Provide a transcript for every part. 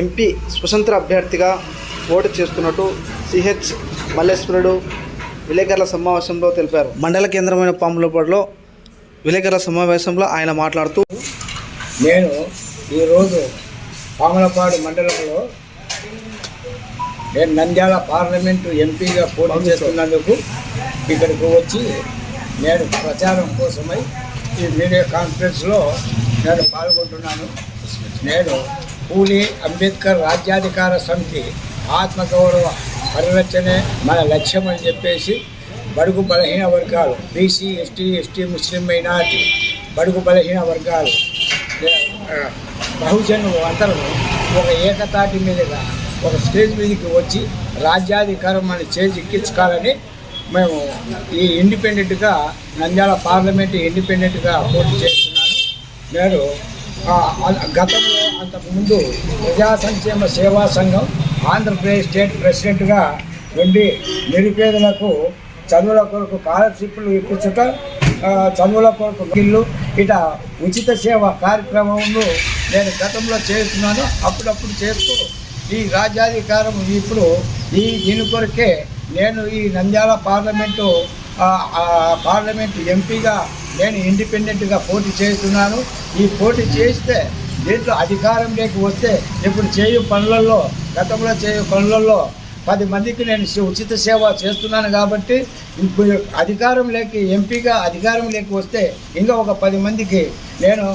MP స్వతంత్ర అభ్యర్థిగా vote చేస్తున్నట్టు సిహెచ్ మల్లేశ్వరుడు విలేకరుల సమావేశంలో తెలిపారు. మండల కేంద్రమైన పాములపాడులో విలేకరుల సమావేశంలో ఆయన మాట్లాడుతూ నేను ఈరోజు పామలపాడు మండలంలో నేను నంద్యాల పార్లమెంటు ఎంపీగా పోటీ చేస్తున్నందుకు ఇక్కడికి వచ్చి నేను ప్రచారం కోసమై ఈ మీడియా కాన్ఫరెన్స్లో నేను పాల్గొంటున్నాను. నేను పూలే అంబేద్కర్ రాజ్యాధికార సమితి ఆత్మగౌరవ పరిరచనే మన లక్ష్యం అని చెప్పేసి బడుగు బలహీన వర్గాలు BC ST ST Muslim minority బడుగు బలహీన వర్గాలు బహుజనులు అందరూ ఒక ఏకతాటి మీదుగా ఒక స్టేజ్ మీదకి వచ్చి రాజ్యాధికారం మన చేసి ఎక్కించుకోవాలని మేము ఈ ఇండిపెండెంట్గా నంద్యాల పార్లమెంట్ ఇండిపెండెంట్గా పోటీ చేస్తున్నాను. నేను గతంలో అంతకుముందు ప్రజా సంక్షేమ సేవా సంఘం ఆంధ్రప్రదేశ్ స్టేట్ ప్రెసిడెంట్గా ఉండి నిరుపేదలకు చదువుల కొరకు స్కాలర్షిప్లు ఇప్పించట చదువుల కొరకు ఇల్లు ఇట ఉచిత సేవ కార్యక్రమంలో నేను గతంలో చేస్తున్నాను. అప్పుడప్పుడు చేస్తూ ఈ రాజ్యాధికారం ఇప్పుడు ఈ దీని కొరకే నేను ఈ నంద్యాల పార్లమెంటు పార్లమెంటు ఎంపీగా నేను ఇండిపెండెంట్గా పోటీ చేస్తున్నాను. ఈ పోటీ చేస్తే దీంట్లో అధికారంలోకి వస్తే ఇప్పుడు చేయు పనులలో గతంలో చేయు పనులలో పది మందికి నేను ఉచిత సేవ చేస్తున్నాను కాబట్టి ఇప్పుడు అధికారం లేక ఎంపీగా అధికారం లేక వస్తే ఇంకా ఒక పది మందికి నేను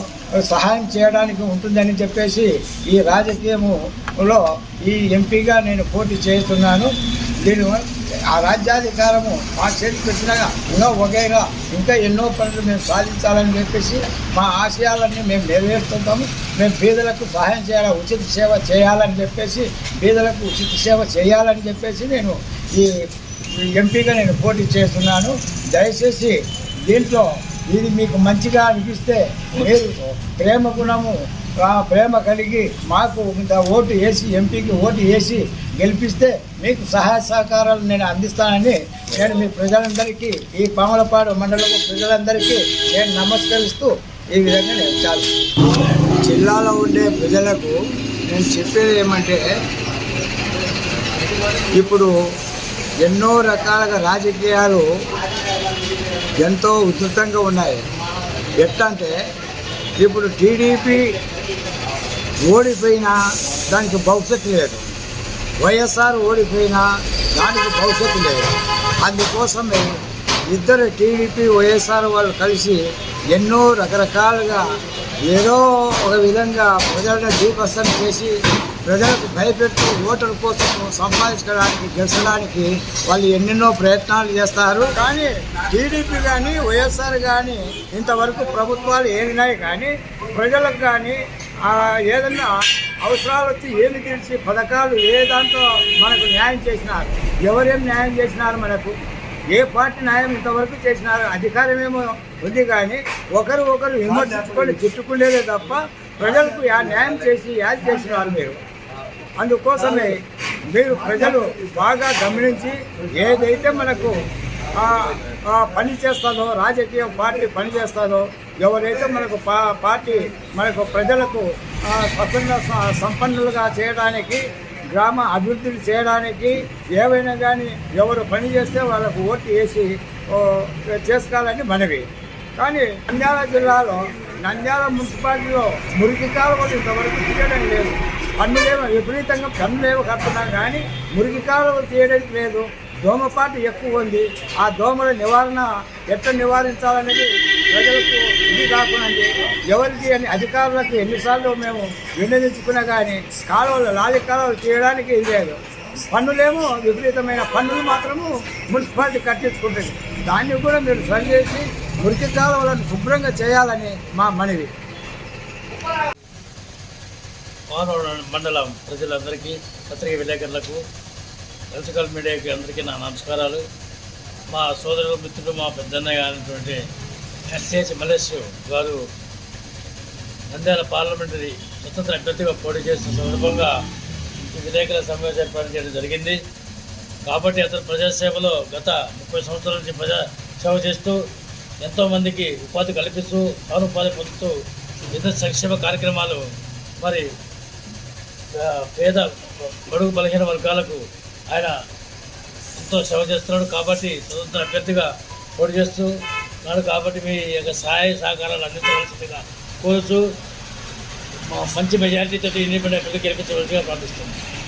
సహాయం చేయడానికి ఉంటుందని చెప్పేసి ఈ రాజకీయములో ఈ ఎంపీగా నేను పోటీ చేస్తున్నాను. దీని ఆ రాజ్యాధికారము మా చేతికి వచ్చినాక ఇంకా వగైరా ఇంకా ఎన్నో పనులు మేము సాధించాలని చెప్పేసి మా ఆశయాలన్నీ మేము నెరవేరుతుంటాము మేము పేదలకు సహాయం చేయాలి ఉచిత సేవ చేయాలని చెప్పేసి పేదలకు ఉచిత సేవ చేయాలని చెప్పేసి నేను ఈ ఎంపీగా నేను పోటీ చేస్తున్నాను. దయచేసి దీంట్లో ఇది మీకు మంచిగా అనిపిస్తే మీరు ప్రేమ గుణము ప్రేమ కలిగి మాకు ఇంత ఓటు వేసి ఎంపీకి ఓటు వేసి గెలిపిస్తే మీకు సహాయ సహకారాలు నేను అందిస్తానని నేను మీ ప్రజలందరికీ ఈ పాములపాడు మండలం ప్రజలందరికీ నేను నమస్కరిస్తూ ఈ విధంగా నేను చాలు. జిల్లాలో ఉండే ప్రజలకు నేను చెప్పేది ఏమంటే ఇప్పుడు ఎన్నో రకాలుగా రాజకీయాలు ఎంతో ఉధృతంగా ఉన్నాయి. ఎట్లంటే ఇప్పుడు టీడీపీ ఓడిపోయినా దానికి భవిష్యత్తు లేదు. వైఎస్ఆర్ ఓడిపోయినా దానికి భవిష్యత్తు లేదు. అందుకోసమే ఇద్దరు టీడీపీ వైఎస్ఆర్ వాళ్ళు కలిసి ఎన్నో రకరకాలుగా ఏదో ఒక విధంగా ప్రజలను దీపస్థం చేసి ప్రజలకు భయపెడుతూ ఓటర్ కోసం సంపాదించడానికి గెలిచడానికి వాళ్ళు ఎన్నెన్నో ప్రయత్నాలు చేస్తారు. కానీ టీడీపీ కానీ వైఎస్ఆర్ కానీ ఇంతవరకు ప్రభుత్వాలు ఏమినాయి కానీ ప్రజలకు కానీ ఏదన్నా అవసరాలు వచ్చి ఏమి తెలిసి పథకాలు ఏ దాంట్లో మనకు న్యాయం చేసినారు ఎవరేం న్యాయం చేసినారు మనకు ఏ పార్టీ న్యాయం ఇంతవరకు చేసినారు అధికారమేమో ఉంది కానీ ఒకరు ఒకరు విమర్శించుకొని తిట్టుకునేదే తప్ప ప్రజలకు యా న్యాయం చేసి యాడ్ చేసినారు మీరు. అందుకోసమే మీరు ప్రజలు బాగా గమనించి ఏదైతే మనకు పని చేస్తుందో రాజకీయ పార్టీ పని చేస్తుందో ఎవరైతే మనకు పా పార్టీ మనకు ప్రజలకు స్వచ్ఛంద స్వతంత్ర సంపన్నులుగా చేయడానికి గ్రామ అభివృద్ధిని చేయడానికి ఏవైనా కానీ ఎవరు పని చేస్తే వాళ్ళకు ఓటు వేసి చేసుకోవాలని మనవి. కానీ నంద్యాల జిల్లాలో నంద్యాల మున్సిపాలిటీలో మురికి కాలువలు ఇంతవరకు తీయడం లేదు. పన్నులేమో విపరీతంగా పన్నులేమో కడుతున్నాం కానీ మురికి కాలువలు తీయడానికి లేదు. దోమపాటు ఎక్కువ ఉంది. ఆ దోమల నివారణ ఎట్లా నివారించాలనేది ప్రజలకు ఇది కాకుండా ఎవరికి అని అధికారులకు ఎన్నిసార్లు మేము విన్నవించుకున్నా కానీ కాలువలు లాలి కాలువలు తీయడానికి లేదు. పన్నులేమో విపరీతమైన పన్నులు మాత్రము మున్సిపాలిటీ కట్టించుకుంటుంది. దాన్ని కూడా మీరు సరిచేసి మురికి కాలువలను శుభ్రంగా చేయాలని మా మనవి. మండలం ప్రజలందరికీ పత్రిక విలేకరులకు ఎలక్ట్రికల్ మీడియాకి అందరికీ నా నమస్కారాలు. మా సోదరుడు మిత్రుడు మా పెద్దన్నయ్య అయినటువంటి ఎస్హెచ్ మలేష్ గారు నంద్యాల పార్లమెంటరీ స్వతంత్ర అభ్యర్థిగా పోటీ చేస్తున్న సందర్భంగా ఈ విలేకరుల సమావేశం ఏర్పాటు చేయడం జరిగింది. కాబట్టి అతను ప్రజాసేవలో గత ముప్పై సంవత్సరాల నుంచి ప్రజా సేవ చేస్తూ ఎంతోమందికి ఉపాధి కల్పిస్తూ తాను ఉపాధి పొందుతూ వివిధ సంక్షేమ కార్యక్రమాలు మరి పేద బడుగు బలహీన వర్గాలకు ఆయన ఎంతో సేవ చేస్తున్నాడు. కాబట్టి స్వతంత్ర అభ్యర్థిగా పోటీ చేస్తూ ఉన్నాడు కాబట్టి మీ యొక్క సహాయ సహకారాలు అందించవలసిందిగా కోరుచు మా మంచి మెజారిటీతో ఇండిపెండెంట్ అభ్యర్థి గెలిపించవలసిగా ప్రార్థిస్తున్నాను